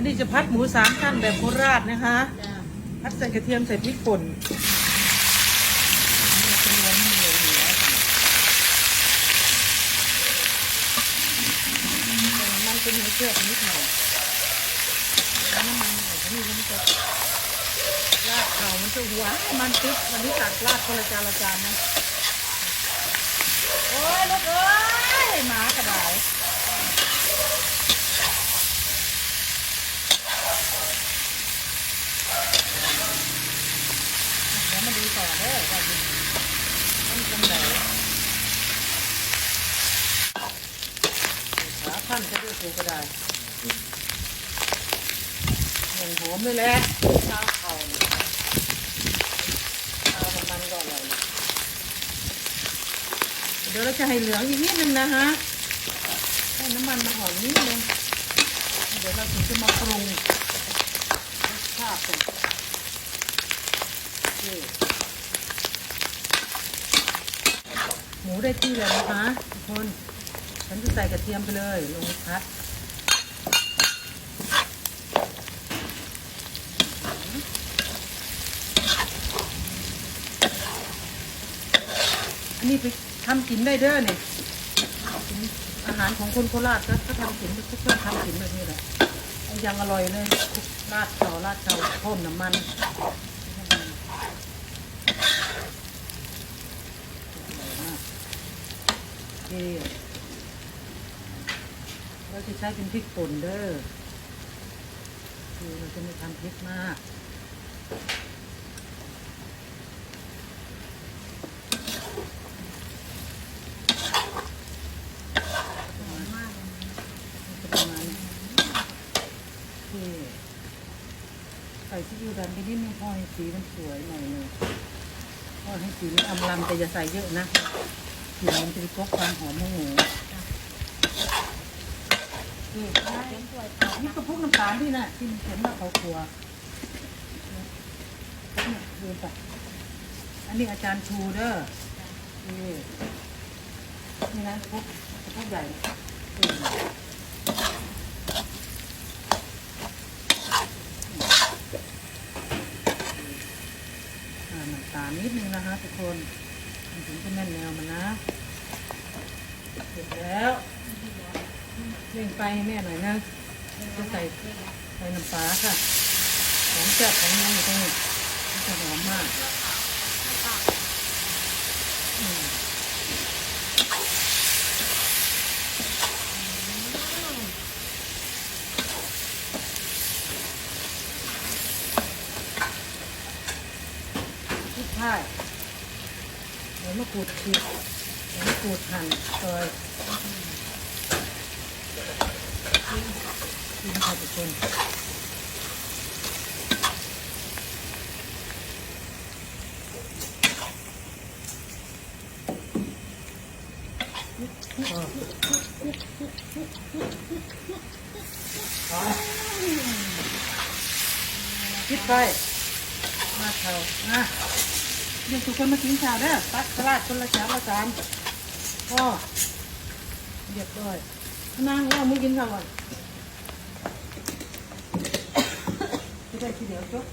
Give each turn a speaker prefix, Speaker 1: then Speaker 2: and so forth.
Speaker 1: วันนี้จะพัดหมูสามชั้นแบบโคราชนะคะ
Speaker 2: จ้า
Speaker 1: พัดใส่กระเทียมใส่พริกป่น
Speaker 2: เป็นเงินเหลือเหลือมันเป็นเนื้อเชื่อนิดหน่อยน้ำมันหน่อยนี่มันจะลาดเขามันจะหวานมันติดวันนี้ตักลาดคนละจานละจานนะ โอ้ยลูกเอ้ยหมากระดาษเดี๋ยวมาดู ต่อเด้อว่ามันมันเป็นไหน
Speaker 1: ขาขั้นจะด้วยถูกก็ได้เหมือนหอมเลยแหละ
Speaker 2: ข้าวเขาเนี่ย
Speaker 1: เอามันมันก่อนเลยเดี๋ยวเราจะให้เหลืองอีกนิดนึงนะฮะให้น้ำมันมันหอมนิดนึงเดี๋ยวเราถึงจะมาปรุงรสชาติกันนี่ หมูได้ที่แล้วนะคะทุกคนฉันจะใส่กระเทียมไปเลย ลงพัดอันนี้ไปทำกินได้เด้อเนี่ยอาหารของคนโคราชก็ก็ทำกินก็ชอบทำกินแบบนี้แหละยังอร่อยเลยราดเตาราดเตาเพิ่มน้ำมันโอ เคเราจะใช้เป็นพริกป่นเด้อคือเราจะไม่ทำพริกมากประมาณนี้ที่ใส่ซีอิ๊วดำไปนิดนึงพอให้สีมันสวยหน่อยหนึงพอให้สีมันอำลำแต่อย่าใส่เยอะนะ สีมันจะไปกความหอมของหมูนี่นี่ก็พวกน้ำตาลที่น่ะที่มันเขียนว่าเขาครัวเนี่ยดูไปอันนี้อาจารย์ชูเด้อนี่นี่นะพวกพวกใหญ่น้ำตาลนิดนึงนะคะทุกคน มันถึงจะแน่นแนวมันนะเสร็จแล้วเร่งไปให้แม่หน่อยนะจะใส่ใส่น้ำปลาค่ะหอมแซ่บของเนื้ออยู่ตรงนี้มันจะหอมมากอืมพริกไทย เดี๋ยวมะกรูดฉีกเดี๋ยวมะกรูดหั่นซอยกินค่ะทุกคนคิดไปมาเท่านะ เดี๋ยวทุกคนมากินข้าวเด้อตักสลัดคนละจามละจานก็เรียบร้อยนั่งแล้วมึงกินข้าวก่อน จะได้ทีเดียวจบ